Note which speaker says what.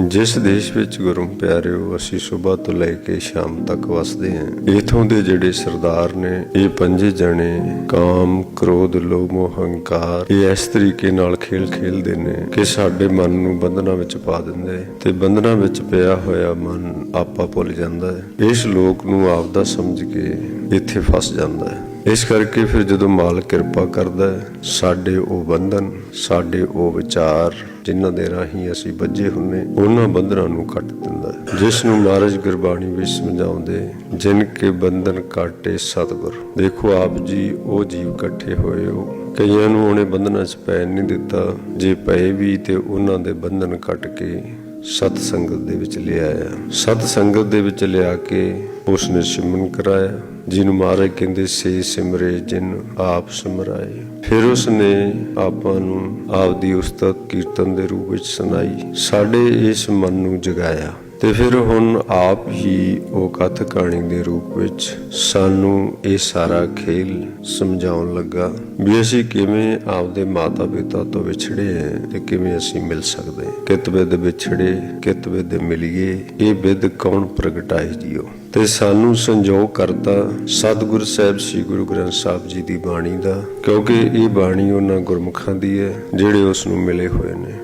Speaker 1: ਜਿਸ ਦੇਸ਼ ਵਿੱਚ ਗੁਰੂ ਪਿਆਰਿਓ, ਅਸੀਂ ਸਵੇਰ ਤੋਂ ਲੈ ਕੇ ਸ਼ਾਮ ਤੱਕ ਵਸਦੇ ਹਾਂ। ਇਥੋਂ ਦੇ ਜਿਹੜੇ ਸਰਦਾਰ ਨੇ, ਇਹ ਪੰਜੇ ਜਣੇ ਕਾਮ, ਕ੍ਰੋਧ, ਲੋਭ ਹੰਕਾਰ ਇਹ ਇਸ ਤਰੀਕੇ ਨਾਲ ਖੇਲ ਖੇਲਦੇ ਨੇ ਕਿ ਸਾਡੇ ਮਨ ਨੂੰ ਬੰਧਨਾਂ ਵਿੱਚ ਪਾ ਦਿੰਦੇ ਤੇ ਬੰਧਨਾਂ ਵਿੱਚ ਪਿਆ ਹੋਇਆ ਮਨ ਆਪਾ ਭੁੱਲ ਜਾਂਦਾ ਹੈ। ਇਸ ਲੋਕ ਨੂੰ ਆਪਦਾ ਸਮਝ ਕੇ ਇੱਥੇ ਫਸ ਜਾਂਦਾ ਹੈ। ਇਸ ਕਰਕੇ ਫਿਰ ਜਦੋਂ ਮਾਲ ਕਿਰਪਾ ਕਰਦਾ ਹੈ, ਸਾਡੇ ਉਹ ਬੰਧਨ, ਸਾਡੇ ਉਹ ਵਿਚਾਰ ਜਿਨ੍ਹਾਂ ਦੇ ਰਾਹੀਂ ਅਸੀਂ ਬੱਝੇ ਹੁੰਨੇ, ਉਹਨਾਂ ਬੰਧਨਾਂ ਨੂੰ ਕੱਟ ਦਿੰਦਾ ਹੈ। ਜਿਸ ਨੂੰ ਮਹਾਰਾਜ ਗੁਰਬਾਣੀ ਵਿੱਚ ਸਮਝਾਉਂਦੇ, ਜਿਨ ਕੇ ਬੰਧਨ ਕਾਟੇ ਸਤਿਗੁਰ। ਦੇਖੋ ਆਪ ਜੀ, ਉਹ ਜੀਵ ਇਕੱਠੇ ਹੋਏ ਹੋ। ਕਈਆਂ ਨੂੰ ਉਹਨੇ ਬੰਧਨਾਂ 'ਚ ਪੈਣ ਨਹੀਂ ਦਿੱਤਾ। ਜੇ ਪਏ ਵੀ ਤੇ ਉਹਨਾਂ ਦੇ ਬੰਧਨ ਕੱਟ ਕੇ ਸਤ ਸੰਗਤ ਦੇ ਵਿੱਚ ਲਿਆਇਆ ਸਤ ਸੰਗਤ ਦੇ ਵਿੱਚ ਲਿਆ ਕੇ ਉਸ ਨੇ ਸਿਮਰਨ ਕਰਾਇਆ ਜਿਹਨੂੰ ਮਹਾਰਾਜ ਕਹਿੰਦੇ, ਸੇ ਸਿਮਰੇ ਜਿਨ ਆਪ ਸਿਮਰਾਏ। ਫਿਰ ਉਸ ਨੇ ਆਪਾਂ ਨੂੰ ਆਪਦੀ ਉਸਤਤ ਕੀਰਤਨ ਦੇ ਰੂਪ ਵਿੱਚ ਸੁਣਾਈ। ਸਾਡੇ ਇਸ ਮਨ ਨੂੰ ਜਗਾਇਆ। ਤੇ ਫਿਰ ਹੁਣ ਆਪ ਹੀ ਉਹ ਕਥ ਕਹਾਣੀ ਦੇ ਰੂਪ ਵਿੱਚ ਸਾਨੂੰ ਇਹ ਸਾਰਾ ਖੇਲ ਸਮਝਾਉਣ ਲੱਗਾ ਵੀ ਅਸੀਂ ਕਿਵੇਂ ਆਪਦੇ ਮਾਤਾ ਪਿਤਾ ਤੋਂ ਵਿਛੜੇ ਹਾਂ ਤੇ ਕਿਵੇਂ ਅਸੀਂ ਮਿਲ ਸਕਦੇ ਹਾਂ। ਕਿਤ ਵਿਦ ਵਿਛੜੇ, ਕਿਤ ਵਿਦ ਮਿਲੀਏ, ਇਹ ਵਿਦ ਕੌਣ ਪ੍ਰਗਟਾਏ ਜੀਓ ਤੇ ਸਾਨੂੰ ਸੰਜੋਗ ਕਰਤਾ ਸਤਿਗੁਰ ਸਾਹਿਬ ਸ੍ਰੀ ਗੁਰੂ ਗ੍ਰੰਥ ਸਾਹਿਬ ਜੀ ਦੀ ਬਾਣੀ ਦਾ, ਕਿਉਂਕਿ ਇਹ ਬਾਣੀ ਉਹਨਾਂ ਗੁਰਮੁਖਾਂ ਦੀ ਹੈ, ਜਿਹੜੇ ਉਸ ਨੂੰ ਮਿਲੇ ਹੋਏ ਨੇ